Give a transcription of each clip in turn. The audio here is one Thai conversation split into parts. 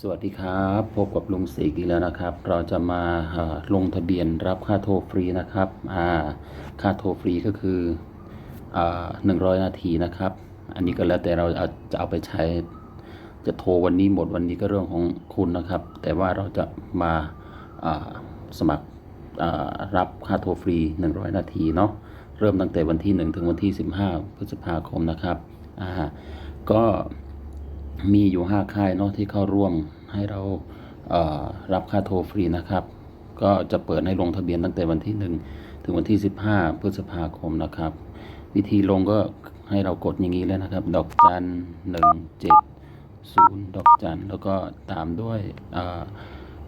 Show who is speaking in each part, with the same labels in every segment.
Speaker 1: สวัสดีครับ พบกับลุงเสกอีกแล้วนะครับ เราจะมาลงทะเบียนรับค่าโทรฟรีนะครับค่าโทรฟรีก็คือหนึ่งร้อยนาทีนะครับ อันนี้ก็แล้วแต่เราจะเอาไปใช้ จะโทรวันนี้หมดวันนี้ก็เรื่องของคุณนะครับ แต่ว่าเราจะมาสมัครรับค่าโทรฟรี 100 นาทีเนาะเริ่มตั้งแต่วันที่ 1 ถึงวันที่ 15 พฤษภาคมนะครับก็ มีอยู่ 5 ค่ายเนาะที่เข้าร่วมให้เราเอ่อรับค่าโทรฟรีนะครับ ก็จะเปิดให้ลงทะเบียนตั้งแต่วันที่ 1 ถึงวันที่ 15 พฤษภาคมนะครับ วิธีลงก็ให้เรากดอย่างนี้แล้วนะครับ ดอกจันหนึ่งเจ็ดศูนย์ดอกจันแล้วก็ตามด้วย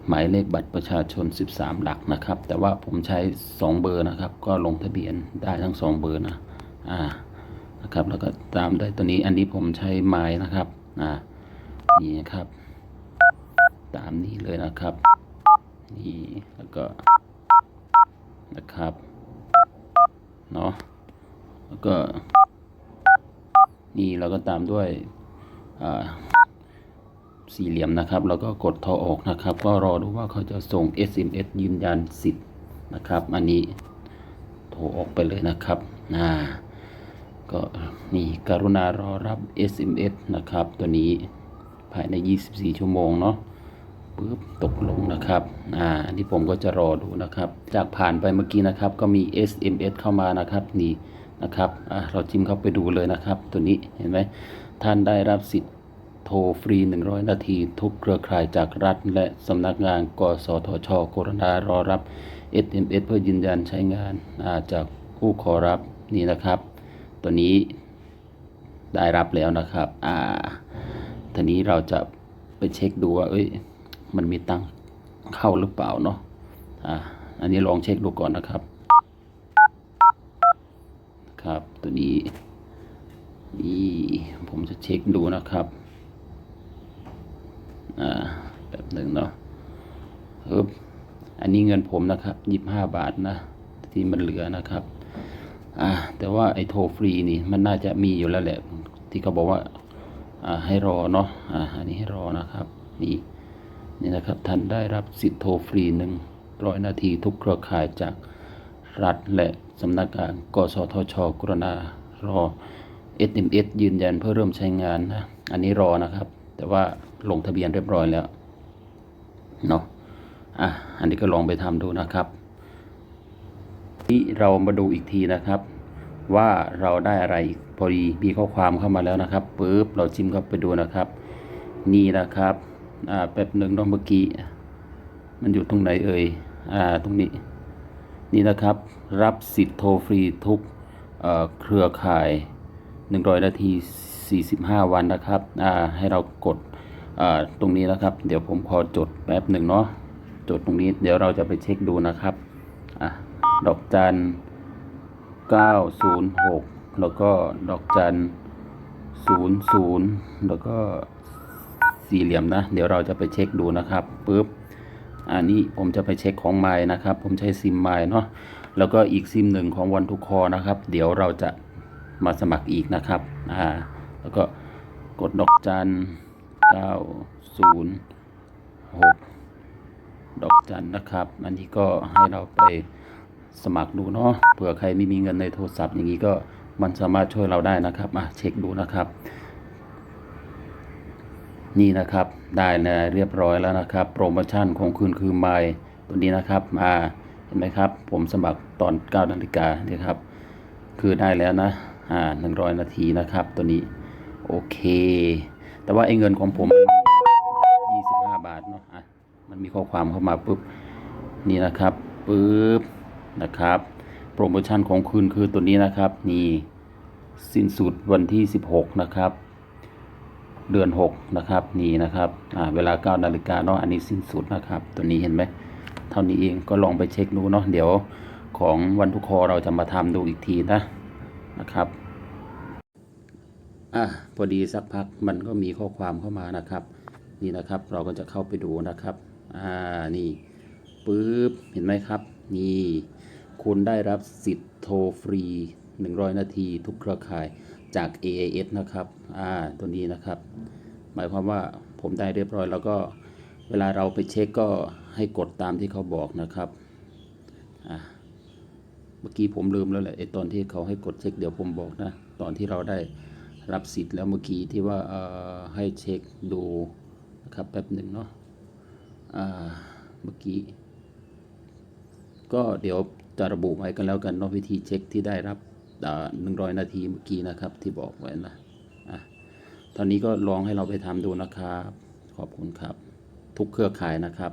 Speaker 1: หมายเลขบัตรประชาชน 13 หลักนะครับ แต่ว่าผมใช้ 2 เบอร์นะครับ ก็ลงทะเบียนได้ทั้ง 2 เบอร์นะอ่านะครับแล้วก็ตามได้ตัวนี้อันนี้ผมใช้ไม้นะครับ อ่านี่นะครับ ตามนี้เลยนะครับ นี่แล้วก็นะครับเนาะแล้วก็ นี่เราก็ตามด้วยสี่เหลี่ยมนะครับ แล้วก็กดโทรออกนะครับ ก็รอดูว่าเขาจะส่ง SMS ยืนยันสิทธิ์นะครับ อันนี้โทรออกไปเลยนะครับอ่า ก็นี่กรุณารอรับ SMS นะครับ ตัวนี้ภายใน 24 ชั่วโมงเนาะปึ๊บตกลงนะครับ อ่าอันนี้ผมก็จะรอดูนะครับ จากผ่านไปเมื่อกี้นะครับ ก็มี SMS เข้ามานะครับ นี่นะครับอ่าเราจิ้มเข้าไปดูเลยนะครับ ตัวนี้เห็นไหมท่านได้รับสิทธิ์โทรฟรี 100 นาที ทุกเครือข่ายจากรัฐ และสำนักงานกสทชกรุณารอรับ SMS เพื่อยืนยันใช้งานอาจากผู้ขอรับนี่นะครับ ตัวนี้ได้รับแล้วนะครับ อ่าทีนี้เราจะไปเช็คดูว่า เอ้ย มันมีตังเข้าหรือเปล่าเนาะ อ่า อันนี้ลองเช็คดูก่อนนะครับ ครับ ตัวนี้ นี่ ผมจะเช็คดูนะครับ อ่า แบบหนึ่งเนาะฮึบอันนี้เงินผมนะครับยี่ห้าบาทนะ ที่มันเหลือนะครับ อ่าแต่ว่าไอ้โทรฟรีนี่มันน่าจะมีอยู่แล้วแหละ ที่เขาบอกว่าอ่าให้รอเนาะอ่าอันนี้ให้รอนะครับนี่นี่นะครับท่านได้รับสิทธิ์โทรฟรีหนึ่งร้อยนาทีทุกเครือข่ายจากรัฐและสำนักงานกสทช กรณารอ SMS ยืนยันเพื่อเริ่มใช้งานนะอันนี้รอนะครับ แต่ว่าลงทะเบียนเรียบร้อยแล้วเนาะอะอันนี้ก็ลองไปทำดูนะครับ นี่เรามาดูอีกทีนะครับ ว่าเราได้อะไรอีกพอดีมีข้อความเข้ามาแล้วนะครับปุ๊บเราจิ้มเข้าไปดูนะครับ นี่นะครับอ่าแป๊บหนึ่งเน้องเมื่อกี้มันอยู่ตรงไหนเอ่ยอ่าตรงนี้ นี่นะครับ รับสิทธิ์โทรฟรีทุกเอ่อเครือข่าย 100 นาที 45 วันนะครับอ่าให้เรากดอ่าตรงนี้นะครับ เดี๋ยวผมขอจดแป๊บหนึ่งเนาะจดตรงนี้เดี๋ยวเราจะไปเช็คดูนะครับอะ ดอกจัน906 แล้วก็ดอกจัน00 แล้วก็สี่เหลี่ยมนะ เดี๋ยวเราจะไปเช็คดูนะครับปุ๊บอันนี้ผมจะไปเช็คของไม้นะครับ ผมใช้ซิมไม้เนาะแล้วก็อีกซิมหนึ่งของวันทุกคอนะครับ เดี๋ยวเราจะมาสมัครอีกนะครับอ่าแล้วก็กดดอกจัน906ดอกจันนะครับ อันนี้ก็ให้เราไป สมัครดูเนาะเผื่อใครไม่มีเงินในโทรศัพท์อย่างนี้ก็มันสามารถช่วยเราได้นะครับอะเช็คดูนะครับ นี่นะครับได้แล้วเรียบร้อยแล้วนะครับ โปรโมชั่นของคืนคือไมล์ตัวนี้นะครับมาเห็นไหมครับ ผมสมัครตอน9นาฬิกาเนี่ยครับ คือได้แล้วนะอ่า100นาทีนะครับ ตัวนี้โอเค แต่ว่าไอ้เงินของผม25 บาทเนาะอะมันมีข้อความเข้ามาปุ๊บนี่นะครับปุ๊บ นะครับ โปรโมชั่นของคืนคือตัวนี้นะครับนี่สิ้นสุดวันที่ 16 นะครับ เดือน 6 นะครับนี่นะครับอ่าเวลา 9 นาฬิกาเนาะอันนี้สิ้นสุดนะครับ ตัวนี้เห็นไหมเท่านี้เองก็ลองไปเช็คดูเนาะเดี๋ยวของวันทุกคอเราจะมาทำดูอีกทีนะนะครับอะพอดีสักพักมันก็มีข้อความเข้ามานะครับ นี่นะครับเราก็จะเข้าไปดูนะครับอ่านี่ปึ๊บเห็นไหมครับ นี่ คุณได้รับสิทธิ์โทรฟรี 100 นาทีทุกเครือข่ายจาก AIS นะครับอ่าตัวนี้นะครับ หมายความว่าผมได้เรียบร้อยแล้วก็เวลาเราไปเช็คก็ให้กดตามที่เขาบอกนะครับอะเมื่อกี้ผมลืมแล้วแหละไอ้ตอนที่เขาให้กดเช็คเดี๋ยวผมบอกนะ ตอนที่เราได้รับสิทธิ์แล้วเมื่อกี้ที่ว่าเอ่อให้เช็คดูนะครับแป๊บหนึ่งเนาะอ่าเมื่อกี้ ก็เดี๋ยว จะระบุไว้กันแล้วกันเนาะวิธีเช็คที่ได้รับหนึ่งร้อยนาทีเมื่อกี้นะครับที่บอกไว้นะอะตอนนี้ก็ลองให้เราไปทำดูนะครับ ขอบคุณครับ ทุกเครือข่ายนะครับ